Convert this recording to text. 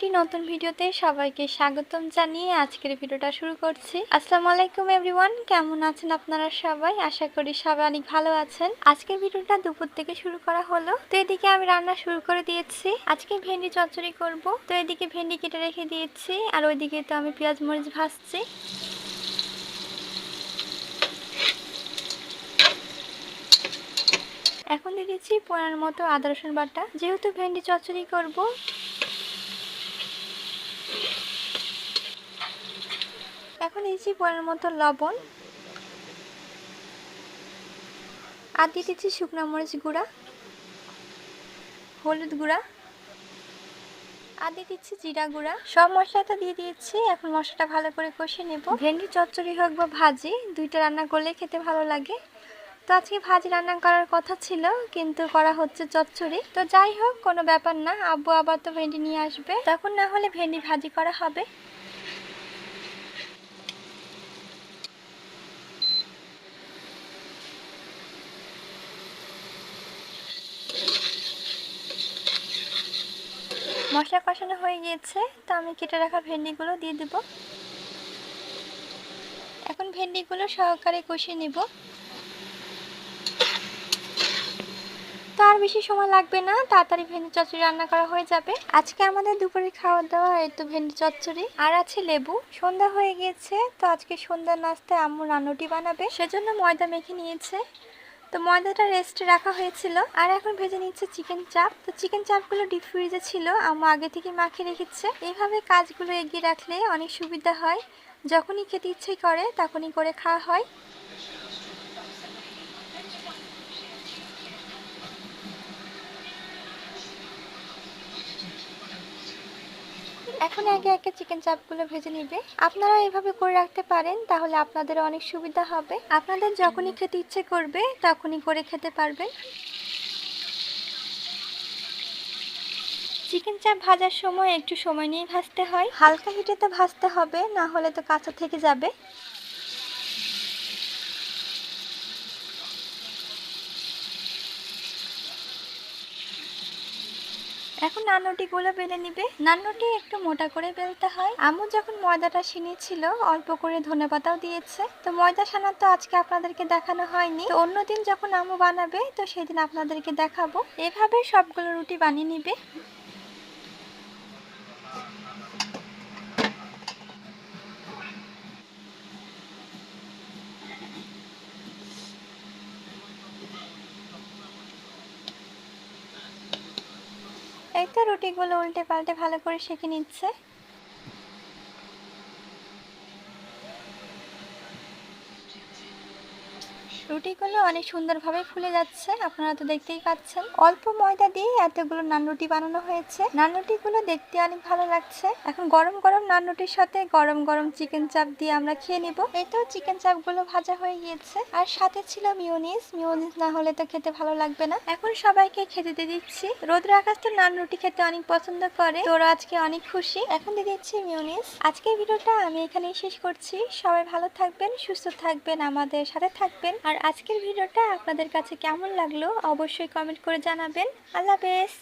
ভিডিওতে সবাইকে স্বাগতম জানিয়ে আজকের ভিডিওটা শুরু করছি। আসসালামু আলাইকুম এভরিওয়ান, কেমন আছেন আপনারা সবাই? আশা করি সবাই অনেক ভালো আছেন। আজকের ভিডিওটা দুপুর থেকে শুরু করা হলো। তো এদিকে আমি রান্না শুরু করে দিয়েছি। আজকে ভেন্ডি চচ্চড়ি করব। তো এদিকে ভেন্ডি কেটে রেখে দিয়েছি। আর ওইদিকে তো আমি পেঁয়াজ মরিচ ভাজছি। এখন দিয়ে দিচ্ছি পনেরোর মতো আদা রসুন বাটা। যেহেতু ভেন্ডি চচ্চড়ি করব এখন দিচ্ছি পরের মতো লবণ, আর দিয়ে দিচ্ছি শুকনো মরিচ গুঁড়া, হলুদ গুঁড়া, আর দিয়ে দিচ্ছি জিরা গুঁড়া। সব মশলাটা দিয়ে দিয়েছি, এখন মশলাটা ভালো করে কষিয়ে নেব। ভেন্ডি, চচ্চড়ি হোক বা ভাজি, দুইটা রান্না করলে খেতে ভালো লাগে। তো আজকে ভাজি রান্না করার কথা ছিল, কিন্তু করা হচ্ছে চচ্চড়ি। তো যাই হোক, কোনো ব্যাপার না, আব্বু আবার তো ভেন্ডি নিয়ে আসবে। তখন না হলে ভেন্ডি ভাজি করা হবে। মশলা কষানো হয়ে গিয়েছে, তো আমি কেটে রাখা ভেন্ডিগুলো দিয়ে দেব। এখন ভেন্ডিগুলো সহকারে কষিয়ে নেব। তো আর বেশি সময় লাগবে না, তাড়াতাড়ি ভেন্ডি চচ্চড়ি রান্না করা হয়ে যাবে। আজকে আমাদের দুপুরে খাওয়া দাওয়া এই তো ভেন্ডি চচ্চড়ি। আর আছে লেবু। সন্ধ্যা হয়ে গিয়েছে, তো আজকে সন্ধ্যার নাস্তায় আম্মু রান্নাটি বানাবে। সেজন্য ময়দা মেখে নিয়েছে। তো ময়দাটা রেস্টে রাখা হয়েছিল। আর এখন ভেজে নিচ্ছে চিকেন চাপ তো চিকেন চাপগুলো ডিপ ফ্রিজে ছিল, আম্মু আগে থেকে মাখিয়ে রেখেছে। এইভাবে কাজগুলো এগিয়ে রাখলে অনেক সুবিধা হয়। যখনই খেতে ইচ্ছে করে, তখনই করে খাওয়া হয়। এখন আগে একে চিকেন চাপগুলো ভেজে নিবে। আপনারা এভাবে করে রাখতে পারেন, তাহলে আপনাদের অনেক সুবিধা হবে। আপনাদের যখনই খেতে ইচ্ছে করবে, তখনই করে খেতে পারবেন। চিকেন চাপ ভাজার সময় একটু সময় নিয়ে ভাজতে হয়। হালকা হিটে তো ভাজতে হবে, না হলে তো কাঁচা থেকে যাবে। এখন নান্নটিগুলো বেলে নিবে। নান্নটি একটু মোটা করে বেলতে হয়। আমু যখন ময়দাটা ছিল অল্প করে ধনে পাতাও দিয়েছে। তো ময়দা সানার তো আজকে আপনাদেরকে দেখানো হয়নি। তো অন্যদিন যখন আমু বানাবে, তো সেদিন আপনাদেরকে দেখাবো। এভাবে সবগুলো রুটি বানিয়ে নিবে। এই তো রুটিগুলো উল্টে পাল্টে ভালো করে সেঁকে নিচ্ছে। রুটিগুলো অনেক সুন্দরভাবে ফুলে যাচ্ছে, আপনারা তো দেখতেই পাচ্ছেন। অল্প ময়দা দিয়ে এতগুলো নান রুটি বানানো হয়েছে। নান রুটিগুলো দেখতে অনেক ভালো লাগছে। এখন গরম গরম নান রুটির সাথে গরম গরম চিকেন চাপ দিয়ে আমরা খেয়ে নিব। এই তো চিকেন চাপগুলো ভাজা হয়ে গিয়েছে। আর সাথে ছিল মিওনিস মিওনিস না হলে তো খেতে ভালো লাগবে না। এখন সবাইকে খেতে দিয়ে দিচ্ছি। রোদ্র আকাশ তো নান রুটি খেতে অনেক পছন্দ করে। তোরা আজকে অনেক খুশি। এখন দিয়ে দিচ্ছি মিওনিস আজকের ভিডিওটা আমি এখানেই শেষ করছি। সবাই ভালো থাকবেন, সুস্থ থাকবেন, আমাদের সাথে থাকবেন। আর আজকের ভিডিওটা আপনাদের কাছে কেমন লাগল অবশ্যই কমেন্ট করে জানাবেন। আল্লাহ হাফেজ।